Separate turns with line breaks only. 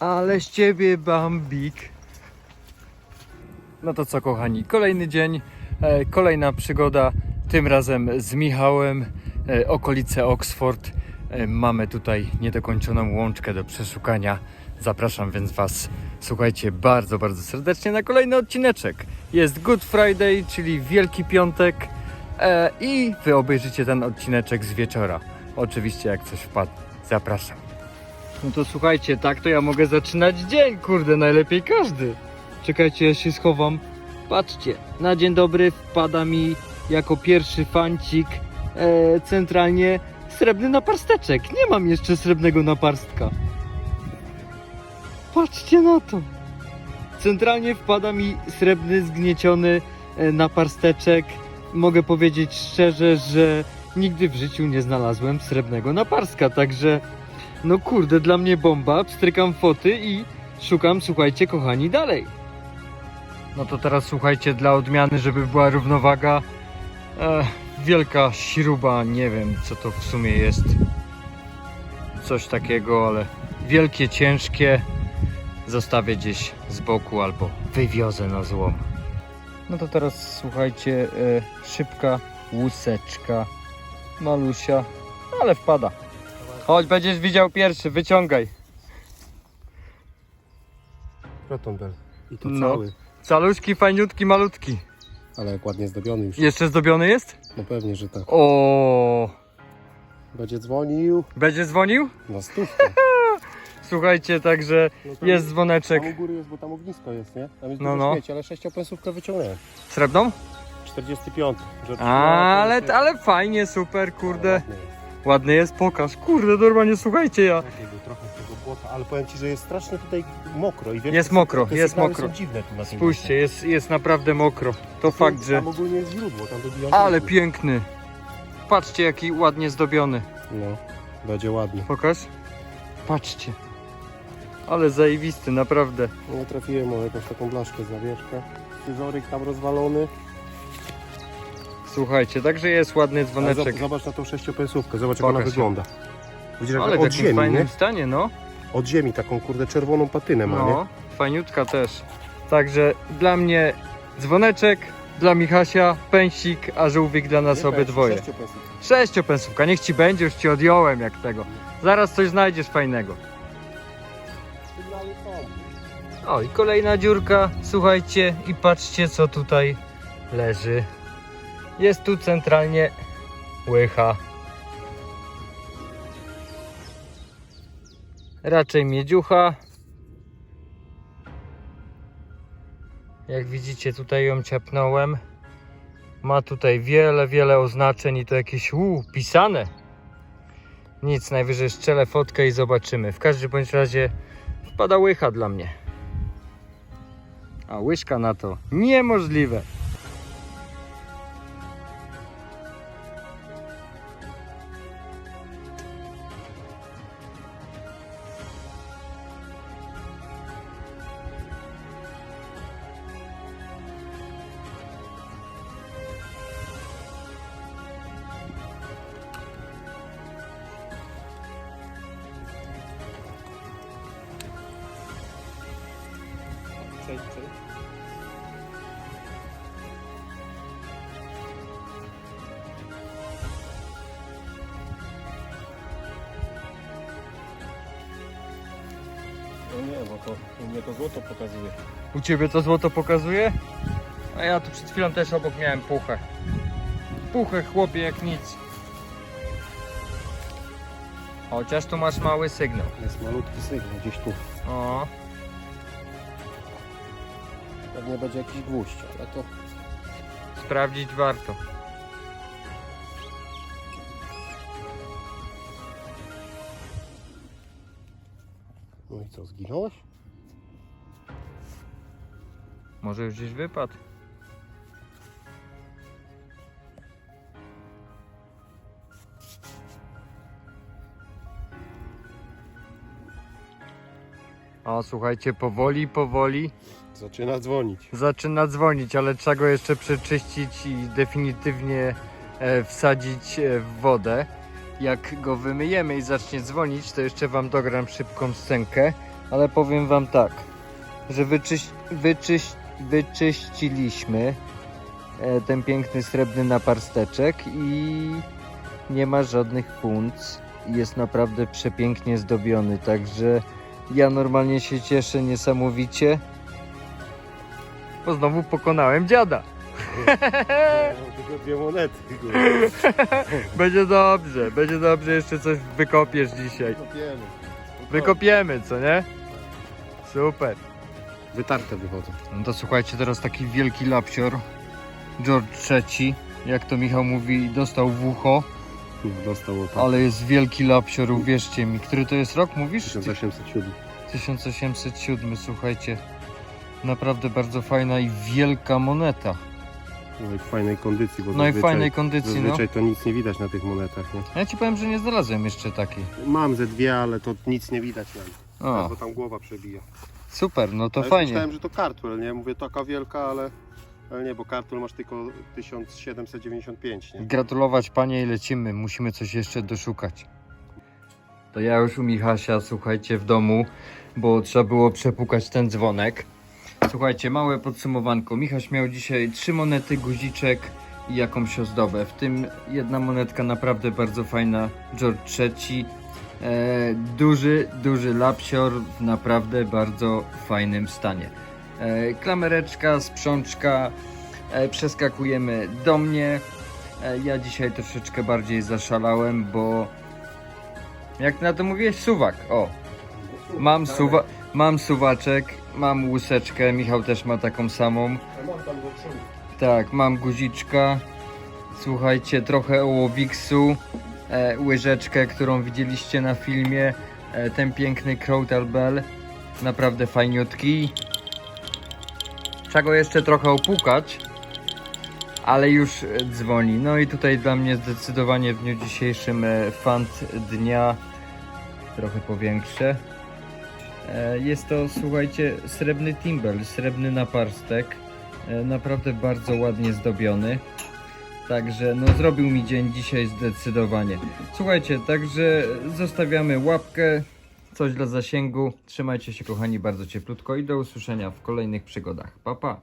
Ale z ciebie bambik. No to co kochani, kolejny dzień, e, kolejna przygoda, tym razem z Michałem, e, okolice Oxford. E, mamy tutaj niedokończoną łączkę do przeszukania. Zapraszam więc Was, słuchajcie, bardzo, bardzo serdecznie na kolejny odcineczek. Jest Good Friday, czyli Wielki Piątek i Wy obejrzycie ten odcineczek z wieczora. Oczywiście jak coś wpadnie. Zapraszam. No to słuchajcie, tak to ja mogę zaczynać dzień, kurde, najlepiej każdy. Czekajcie, ja się schowam. Patrzcie, na dzień dobry wpada mi jako pierwszy fancik e, centralnie srebrny naparsteczek. Nie mam jeszcze srebrnego naparstka. Patrzcie na to. Centralnie wpada mi srebrny, zgnieciony e, naparsteczek. Mogę powiedzieć szczerze, że nigdy w życiu nie znalazłem srebrnego naparska, także no kurde, dla mnie bomba. Pstrykam foty i szukam, słuchajcie, kochani, dalej. No to teraz słuchajcie, dla odmiany, żeby była równowaga. E, wielka śruba, nie wiem co to w sumie jest. Coś takiego, ale wielkie, ciężkie. Zostawię gdzieś z boku albo wywiozę na złom. No to teraz słuchajcie, e, szybka łuseczka. Malusia, ale wpada. Chodź, będziesz widział pierwszy, wyciągaj.
Rotonbel. I to
No.
cały.
Caluśki, fajniutki, malutki.
Ale jak ładnie zdobiony już.
Jeszcze zdobiony jest?
No pewnie, że tak.
O,
Będzie dzwonił
Będzie dzwonił?
na stówkę.
Słuchajcie, także
No
jest dzwoneczek.
Tam u góry jest, bo tam ognisko jest, nie? Tam jest
No,
no, śmieci, ale sześciopensówkę wyciągnąłem.
Srebrną?
45. Rzecz
Ale, ale fajnie, super, kurde. Ładny jest, pokaż. Kurde, normalnie słuchajcie ja.
Takiego trochę tego błota, ale powiem Ci, że jest strasznie tutaj mokro. I wiesz,
Jest mokro,
te
jest
sygnały
mokro.
są dziwne tu na tym
Spójrzcie, jest, jest naprawdę mokro. To fakt, że...
Tam ogólnie jest źródło, tam
Ale
źródło.
piękny. Patrzcie, jaki ładnie zdobiony.
No, będzie ładnie.
Pokaż. Patrzcie. Ale zajebisty, naprawdę.
Nie trafiłem o jakąś taką blaszkę z zawieszkę. Scyzoryk tam rozwalony.
Słuchajcie, także jest ładny dzwoneczek.
zobacz, zobacz na tą sześciopensówkę, zobacz jak
Pokaż
ona
się.
wygląda. Widzisz, jak
Ale w
od ziemi,
fajnym
nie?
stanie, no.
Od ziemi taką kurde czerwoną patynę ma, nie?
No, fajniutka też. Także dla mnie dzwoneczek, dla Michasia pęsik, a żółwik dla nas
Nie
obydwoje.
sześciopensówka.
Sześciopensówka, niech ci będzie, już ci odjąłem jak tego. Zaraz coś znajdziesz fajnego. O i kolejna dziurka, słuchajcie i patrzcie co tutaj leży. Jest tu centralnie łycha. Raczej miedziucha. Jak widzicie tutaj ją ciapnąłem. Ma tutaj wiele, wiele oznaczeń i to jakieś u, pisane. Nic, najwyżej strzelę fotkę i zobaczymy. W każdym bądź razie wpada łycha dla mnie. A łyżka na to niemożliwe.
Przejdź. No nie, bo to u mnie to złoto pokazuje.
U ciebie to złoto pokazuje? A ja tu przed chwilą też obok miałem puchę. Puchę chłopie jak nic. Chociaż tu masz mały sygnał.
Jest malutki sygnał gdzieś tu.
O,
Pewnie będzie jakiś gwóźdź, ale to
sprawdzić warto.
No i co, zginąłeś?
Może już gdzieś wypadł. O, słuchajcie, powoli, powoli
Zaczyna dzwonić.
zaczyna dzwonić, ale trzeba go jeszcze przeczyścić i definitywnie e, wsadzić e, w wodę. Jak go wymyjemy i zacznie dzwonić, to jeszcze Wam dogram szybką scenkę. ale powiem wam tak, że wyczyś, wyczyś, wyczyściliśmy e, ten piękny srebrny naparsteczek i nie ma żadnych punc. Jest naprawdę przepięknie zdobiony, także ja normalnie się cieszę niesamowicie. Bo znowu pokonałem dziada.
Tylko dwie monety.
Będzie dobrze, będzie dobrze, jeszcze coś wykopiesz dzisiaj.
Kopiemy.
Wykopiemy, co nie? Super.
Wytarte wychodzą.
No to słuchajcie, teraz taki wielki lapsior. George III, jak to Michał mówi, dostał w ucho,
Dostał opak.
ale jest wielki lapsior, uwierzcie mi. Który to jest rok, mówisz?
1807.
1807, słuchajcie. Naprawdę bardzo fajna i wielka moneta.
No i w fajnej kondycji, bo
No i w
zazwyczaj-
fajnej kondycji, no.
Zazwyczaj to nic nie widać na tych monetach, nie?
Ja ci powiem, że nie znalazłem jeszcze takiej.
Mam ze dwie, ale to nic nie widać na nich.
O,
Bo tam głowa przebija.
super, no to fajnie.
Myślałem, że to kartwel, nie? Mówię taka wielka, ale, ale nie, bo kartwel masz tylko 1795, nie?
Gratulować panie i lecimy. Musimy coś jeszcze doszukać. To ja już u Michasia, słuchajcie, w domu, bo trzeba było przepukać ten dzwonek. Słuchajcie, małe podsumowanko. Michaś miał dzisiaj trzy monety, guziczek i jakąś ozdobę. W tym jedna monetka naprawdę bardzo fajna, George III. E, duży, duży lapsior w naprawdę bardzo fajnym stanie. E, klamereczka, sprzączka, e, przeskakujemy do mnie. E, Ja dzisiaj troszeczkę bardziej zaszalałem, bo jak na to mówiłeś, suwak. O, mam, suwa mam suwaczek, mam łuseczkę, Michał też ma taką samą. Tak, mam guziczka. Słuchajcie, trochę ołowiksu, e, łyżeczkę, którą widzieliście na filmie. E, ten piękny Crowtal Bell, naprawdę fajniutki. Trzeba go jeszcze trochę opukać, ale już dzwoni. No i tutaj dla mnie zdecydowanie w dniu dzisiejszym e, fant dnia, trochę powiększę. E, Jest to, słuchajcie, srebrny timbel, srebrny naparstek. E, Naprawdę bardzo ładnie zdobiony. Także no zrobił mi dzień dzisiaj zdecydowanie. Słuchajcie, także zostawiamy łapkę, coś dla zasięgu. Trzymajcie się kochani bardzo cieplutko i do usłyszenia w kolejnych przygodach. Pa pa!